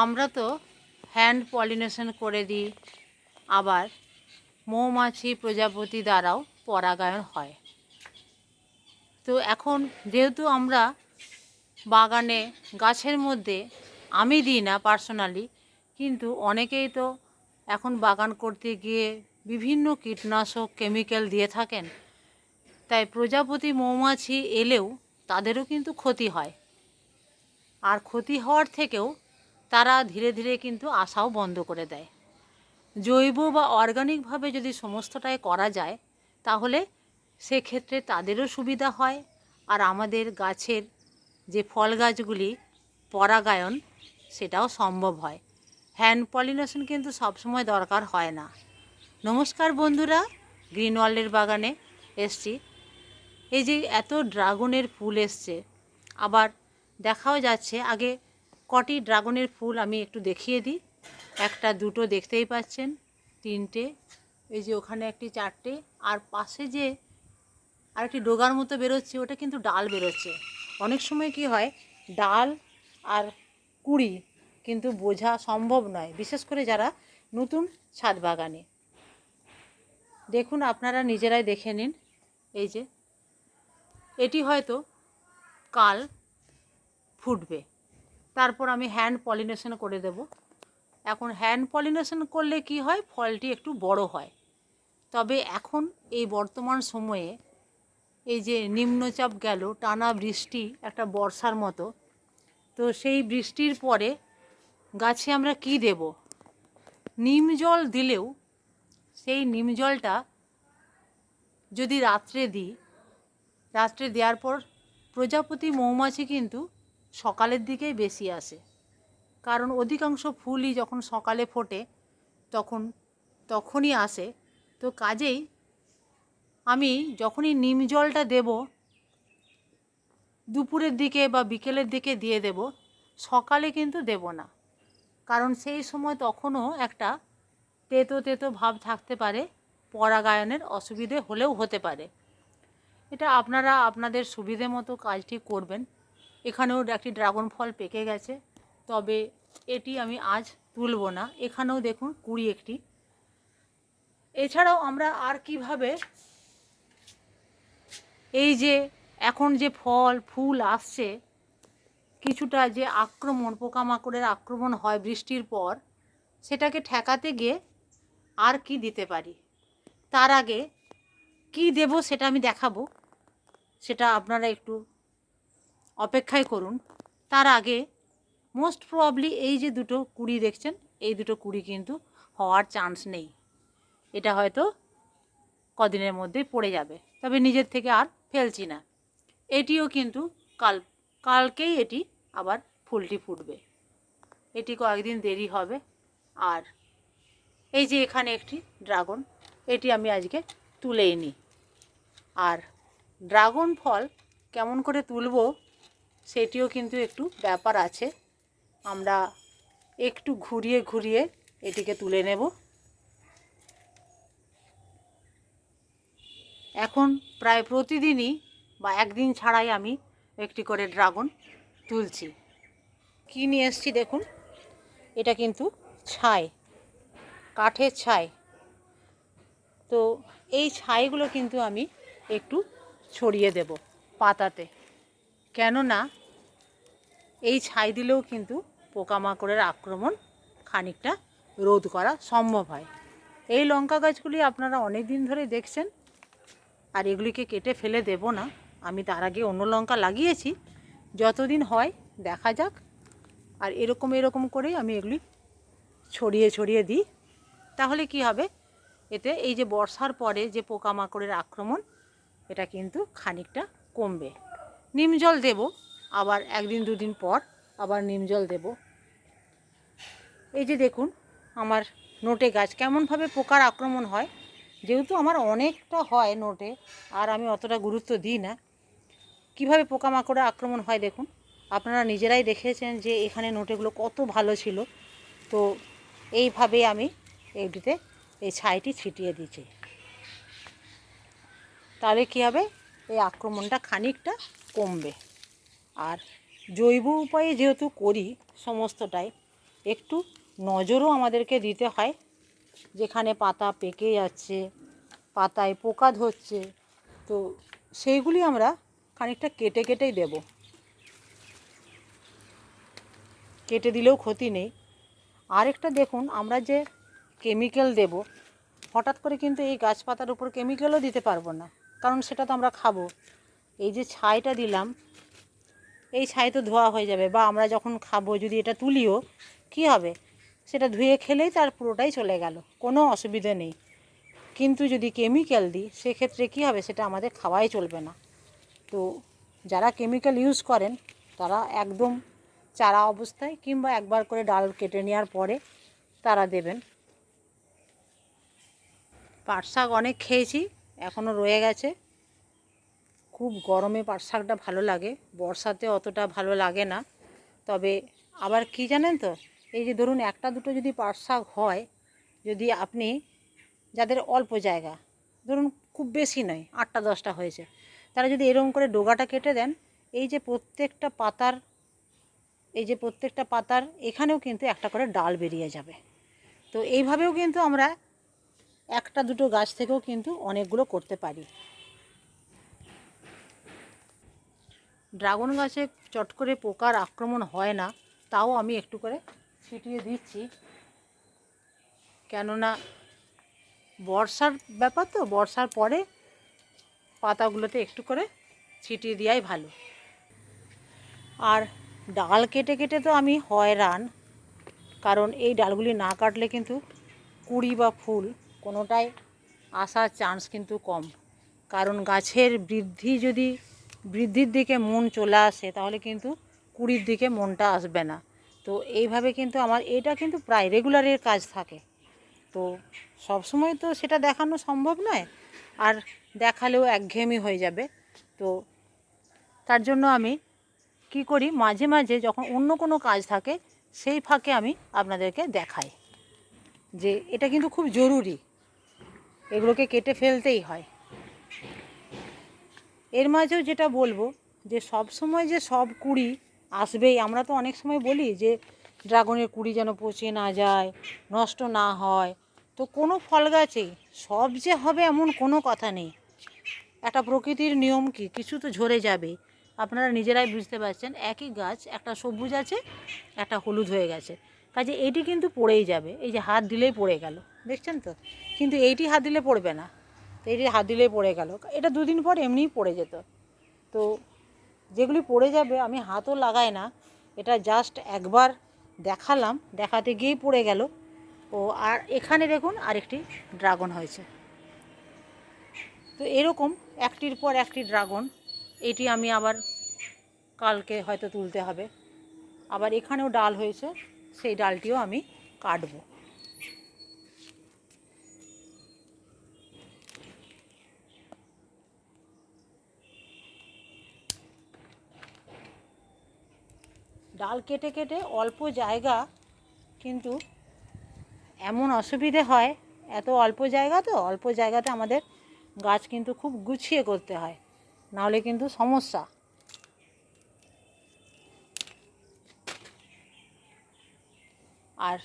আমরা তো hand pollination করে দিই, আবার মৌমাছি প্রজাপতি দ্বারাও পরাগায়ন হয়। তো এখন যেহেতু আমরা বাগানে গাছের মধ্যে আমি দিই না পার্সোনালি কিন্তু অনেকেই তো এখন বাগান করতে গিয়ে বিভিন্ন কীটনাশক কেমিক্যাল দিয়ে থাকেন, তাই প্রজাপতি মৌমাছি এলেও তাদেরও কিন্তু ক্ষতি হয়। আর ক্ষতি হওয়ার থেকেও তারা ধীরে ধীরে কিন্তু আসাও বন্ধ করে দেয়। জৈব বা অর্গানিকভাবে যদি সমস্তটাই করা যায়, তাহলে সেক্ষেত্রে তাদেরও সুবিধা হয়। আর আমাদের গাছের যে ফল গাছগুলি, পরাগায়ন, সেটাও সম্ভব হয়। হ্যান্ড পলিনেশন কিন্তু সবসময় দরকার হয় না। নমস্কার বন্ধুরা, গ্রিন ওয়ার্ল্ডের বাগানে এসছি। এই যে এত ড্রাগনের ফুল এসছে, আবার দেখাও যাচ্ছে, আগে কটি ড্রাগনের ফুল আমি একটু দেখিয়ে দিই। একটা, দুটো দেখতেই পাচ্ছেন, তিনটে, এই যে ওখানে একটি, চারটে, আর পাশে যে আর একটি ডোগার মতো বেরোচ্ছে, ওটা কিন্তু ডাল বেরোচ্ছে। অনেক সময় কি হয়, ডাল আর কুড়ি কিন্তু বোঝা সম্ভব নয়, বিশেষ করে যারা নতুন ছাদ বাগানে। দেখুন, আপনারা নিজেরাই দেখে নিন, এই যে, এটি হয়তো কাল ফুটবে। তারপর আমি হ্যান্ড পলিনেশন করে দেব। এখন হ্যান্ড পলিনেশন করলে কি হয়? ফলটি একটু বড় হয়। তবে এখন এই বর্তমান সময়ে এই যে নিম্নচাপ গেল, টানা বৃষ্টি, একটা বর্ষার মতো, তো সেই বৃষ্টির পরে গাছে আমরা কি দেব? নিম জল দিলেও সেই নিম জলটা যদি রাত্রে দিই, রাত্রে দেওয়ার পর প্রজাপতি মৌমাছি কিন্তু সকালের দিকেই বেশি আসে। কারণ অধিকাংশ ফুলই যখন সকালে ফোটে, তখন, তখনই আসে। তো কাজেই আমি যখনই নিম জলটা দেব, দুপুরের দিকে বা বিকেলের দিকে দিয়ে দেব, সকালে কিন্তু দেব না। কারণ সেই সময় তখনও একটা তেতো তেতো ভাব থাকতে পারে, পরাগায়নের অসুবিধে হলেও হতে পারে। এটা আপনারা আপনাদের সুবিধে মতো কাজটি করবেন। এখানেও একটি ড্রাগন ফল পেকে গেছে, তবে এটি আমি আজ তুলব না। এখানেও দেখুন কুড়ি একটি। এছাড়াও আমরা আর কীভাবে এই যে এখন যে ফল, ফুল আসছে, কিছুটা যে আক্রমণ, পোকামাকড়ের আক্রমণ হয় বৃষ্টির পর, সেটাকে ঠেকাতে গিয়ে আর কি দিতে পারি? তার আগে কি দেব সেটা আমি দেখাবো। সেটা আপনারা একটু অপেক্ষায় করুন। তার আগে মোস্ট প্রবাবলি এই যে দুটো কুড়ি দেখছেন, এই দুটো কুড়ি কিন্তু হওয়ার চান্স নেই। এটা হয়তো কদিনের মধ্যেই পড়ে যাবে, তবে নিজের থেকে আর ফেলছি না। এটিও কিন্তু কাল, কালকেই এটি আবার ফুলটি ফুটবে। এটি কয়েকদিন দেরি হবে। আর এই যে এখানে একটি ড্রাগন, এটি আমি আজকে তুলেই নিই আর ড্রাগন ফল কেমন করে তুলব সেটিও কিন্তু একটু ব্যাপার আছে। আমরা একটু ঘুরিয়ে ঘুরিয়ে এটিকে তুলে নেব। এখন প্রায় প্রতিদিনই বা একদিন ছাড়াই আমি একটি করে ড্রাগন তুলছি। কী নিয়ে এসছি দেখুন। এটা কিন্তু ছাই, কাঠের ছাই। তো এই ছাইগুলো কিন্তু আমি একটু ছড়িয়ে দেব পাতাতে। কেননা এই ছাই দিলেও কিন্তু পোকামাকড়ের আক্রমণ খানিকটা রোধ করা সম্ভব হয়। এই লঙ্কা গাছগুলি আপনারা অনেক দিন ধরে দেখছেন আর এগুলিকে কেটে ফেলে দেব না। আমি তার আগে অন্য লঙ্কা লাগিয়েছি। যতদিন হয়, দেখা যাক। আর এরকম এরকম করেই আমি এগুলি ছড়িয়ে ছড়িয়ে দিই। তাহলে কি হবে? এতে এই যে বর্ষার পরে যে পোকামাকড়ের আক্রমণ, এটা কিন্তু খানিকটা কমবে। নিম জল দেব, আবার একদিন দুদিন পর আবার নিম জল দেব। এই যে দেখুন, আমার নোটে গাছ কেমনভাবে পোকার আক্রমণ হয়। যেহেতু আমার অনেকটা হয় নোটে, আর আমি অতটা গুরুত্ব দিই না। কীভাবে পোকামাকড়ে আক্রমণ হয় দেখুন, আপনারা নিজেরাই দেখেছেন যে এখানে নোটেগুলো কত ভালো ছিল। তো এইভাবে আমি এটিতে এই ছাইটি ছিটিয়ে দিচ্ছি তাহলে কী হবে? এই আক্রমণটা খানিকটা কমবে। আর জৈব উপায়ে যেহেতু করি সমস্তটাই, একটু নজরও আমাদেরকে দিতে হয়। যেখানে পাতা পেকে যাচ্ছে, পাতায় পোকা ধরছে, তো সেইগুলি আমরা খানিকটা কেটে কেটেই দেব। কেটে দিলেও ক্ষতি নেই। আরেকটা দেখুন, আমরা যে কেমিক্যাল দেব, হঠাৎ করে কিন্তু এই গাছপাতার উপর কেমিক্যালও দিতে পারব না। কারণ সেটা তো আমরা খাব। এই যে ছাইটা দিলাম, এই ছাই তো ধোয়া হয়ে যাবে বা আমরা যখন খাব, যদি এটা তুলিও, কি হবে? সেটা ধুয়ে খেলেই তার পুরোটাই চলে গেল, কোনো অসুবিধে নেই। কিন্তু যদি কেমিক্যাল দিই, সেক্ষেত্রে কী হবে? সেটা আমাদের খাওয়াই চলবে না। তো যারা কেমিক্যাল ইউজ করেন, তারা একদম চারা অবস্থায় কিংবা একবার করে ডাল কেটে নেওয়ার পরে তারা দেবেন। পাট শাক অনেক খেয়েছি এখনও রয়ে গেছে। খুব গরমে পাট শাকটা ভালো লাগে, বর্ষাতে অতটা ভালো লাগে না। তবে আবার কি জানেন তো, এই যে ধরুন একটা দুটো যদি পাট শাক হয়, যদি আপনি যাদের অল্প জায়গা, ধরুন খুব বেশি নয়, আটটা দশটা হয়েছে, তারা যদি এরকম করে ডোগাটা কেটে দেন, এই যে প্রত্যেকটা পাতার, এই যে প্রত্যেকটা পাতার এখানেও কিন্তু একটা করে ডাল বেরিয়ে যাবে। তো এইভাবেও কিন্তু আমরা একটা দুটো গাছ থেকেও কিন্তু অনেকগুলো করতে পারি। ড্রাগন গাছে চট করে পোকার আক্রমণ হয় না, তাও আমি একটু করে ছিটিয়ে দিচ্ছি। কেননা বর্ষার ব্যাপার তো, বর্ষার পরে পাতাগুলোতে একটু করে ছিটিয়ে দেওয়াই ভালো। আর ডাল কেটে কেটে তো আমি হয়রান, কারণ এই ডালগুলি না কাটলে কিন্তু কুড়ি বা ফুল কোনোটাই আসার চান্স কিন্তু কম। কারণ গাছের বৃদ্ধি যদি, বৃদ্ধির দিকে মন চলে আসে, তাহলে কিন্তু কুড়ির দিকে মনটা আসবে না। তো এইভাবে কিন্তু আমার, এটা কিন্তু প্রায় রেগুলারের কাজ থাকে। তো সবসময় তো সেটা দেখানো সম্ভব নয়, আর দেখালেও একঘেয়েমি হয়ে যাবে। তো তার জন্য আমি কি করি, মাঝে মাঝে যখন অন্য কোনো কাজ থাকে, সেই ফাঁকে আমি আপনাদেরকে দেখাই যে এটা কিন্তু খুব জরুরি। এগুলোকে কেটে ফেলতেই হয়। এর মাঝেও যেটা বলব, যে সব সময় যে সব কুড়ি আসবেই, আমরা তো অনেক সময় বলি যে ড্রাগনের কুড়ি যেন পচে না যায়, নষ্ট না হয়, তো কোনো ফল গাছেই সব যে হবে এমন কোনো কথা নেই। একটা প্রকৃতির নিয়ম কি? কিছু তো ঝরে যাবে। আপনারা নিজেরাই বুঝতে পারছেন, একই গাছ, একটা সবুজ আছে, একটা হলুদ হয়ে গেছে। কাজে এইটি কিন্তু পড়েই যাবে। এই যে হাত দিলেই পড়ে গেল। দেখছেন তো? কিন্তু এইটি হাত দিলে পড়বে না। তো এইটি হাত দিলেই পড়ে গেল। এটা দুদিন পর এমনিই পড়ে যেত। তো যেগুলি পড়ে যাবে, আমি হাতও লাগাই না। এটা জাস্ট একবার দেখালাম। দেখাতে গিয়েই পড়ে গেল। ও, আর এখানে দেখুন আরেকটি ড্রাগন হয়েছে। তো এরকম একটির পর একটি ড্রাগন এটি আমি আবার কালকে হয়তো তুলতে হবে। আবার এখানেও ডাল হয়েছে। সেই ডালটিও আমি কাটবো। ডাল কেটে কেটে অল্প জায়গা কিন্তু এমন অসুবিধে হয়, এত অল্প জায়গা তো, অল্প জায়গাতে আমাদের গাছ কিন্তু খুব গুছিয়ে করতে হয়, নাহলে কিন্তু সমস্যা। আর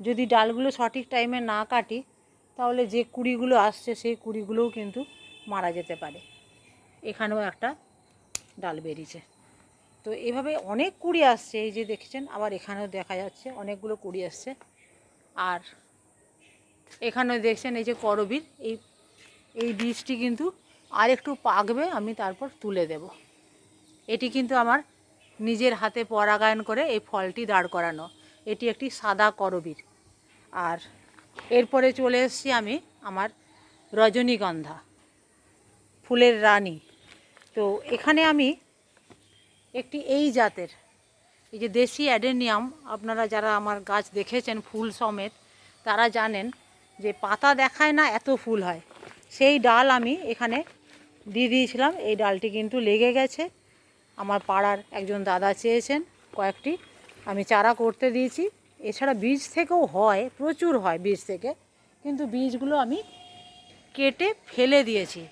যদি ডালগুলো সঠিক টাইমে না কাটি, তাহলে যে কুড়িগুলো আসছে, সেই কুড়িগুলোও কিন্তু মারা যেতে পারে। এখানেও একটা ডাল বেরিয়েছে। তো এভাবে অনেক কুড়ি আসছে, এই যে দেখছেন, আবার এখানেও দেখা যাচ্ছে, অনেকগুলো কুড়ি আসছে। আর এখানেও দেখছেন, এই যে করবীর, এই এই বীজটি কিন্তু আর একটু পাকবে, আমি তারপর তুলে দেব। এটি কিন্তু আমার নিজের হাতে পরাগায়ন করে এই ফলটি দাঁড় করানো। এটি একটি সাদা করবীর। আর এরপরে চলে এসেছি আমি আমার রজনীগন্ধা, ফুলের রানী। তো এখানে আমি একটি এই জাতের, এই যে দেশি অ্যাডেনিয়াম, আপনারা যারা আমার গাছ দেখেছেন ফুল সমেত, তারা জানেন যে পাতা দেখায় না, এত ফুল হয়। সেই ডাল আমি এখানে দিয়ে দিয়েছিলাম। এই ডালটি কিন্তু লেগে গেছে। আমার পাড়ার একজন দাদা চেয়েছেন কয়েকটি আমি চারা করতে দিয়েছি। এছাড়া বীজ থেকেও হয়, প্রচুর হয় বীজ থেকে। কিন্তু বীজগুলো আমি কেটে ফেলে দিয়েছি।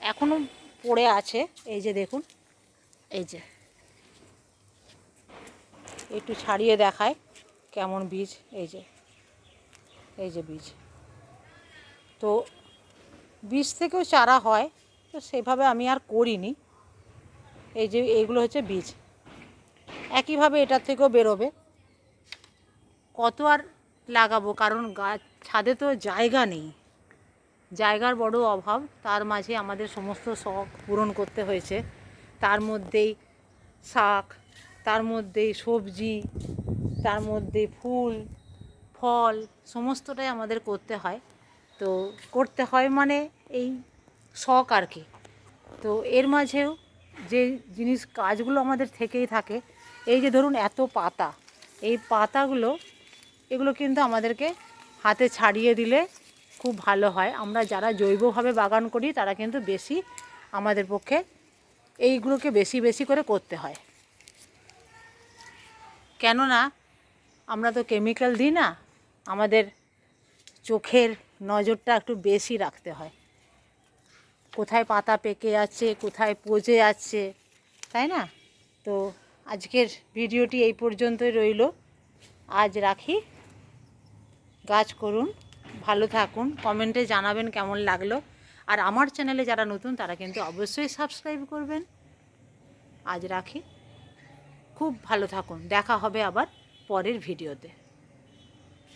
এখনও পড়ে আছে, এই যে দেখুন, এই যে। একটু ছাড়িয়ে দেখায় কেমন বীজ, এই যে এই যে বীজ। তো বীজ থেকেও চারা হয়, তো সেভাবে আমি আর করিনি। এই যে, এইগুলো হচ্ছে বীজ। একইভাবে এটার থেকেও বেরোবে। কত আর লাগাবো? কারণ গাছ ছাদে তো জায়গা নেই। জায়গার বড় অভাব, তার মাঝে আমাদের সমস্ত শখ পূরণ করতে হয়েছে। তার মধ্যেই শাক, তার মধ্যেই সবজি, তার মধ্যে ফুল, ফল, সমস্তটাই আমাদের করতে হয়। তো করতে হয় মানে এই শখ আর কি। তো এর মাঝেও যে জিনিস, কাজগুলো আমাদের থেকেই থাকে এই যে ধরুন এত পাতা, এই পাতাগুলো, এগুলো কিন্তু আমাদেরকে হাতে ছাড়িয়ে দিলে খুব ভালো হয়। আমরা যারা জৈবভাবে বাগান করি, তারা কিন্তু বেশি আমাদের পক্ষে এইগুলোকে বেশি বেশি করে করতে হয়। কেননা, আমরা তো কেমিক্যাল দিই না, আমাদের চোখের নজরটা একটু বেশি রাখতে হয়। কোথায় পাতা পেকে যাচ্ছে কোথায় পচে যাচ্ছে তাই না? তো আজকের ভিডিওটি এই পর্যন্তই রইল। আজ রাখি। গাছ করুন, ভালো থাকুন। কমেন্টে জানাবেন কেমন লাগল। আর আমার চ্যানেলে যারা নতুন, তারা কিন্তু অবশ্যই সাবস্ক্রাইব করবেন। আজ রাখি। খুব ভালো থাকুন। দেখা হবে আবার পরের ভিডিওতে।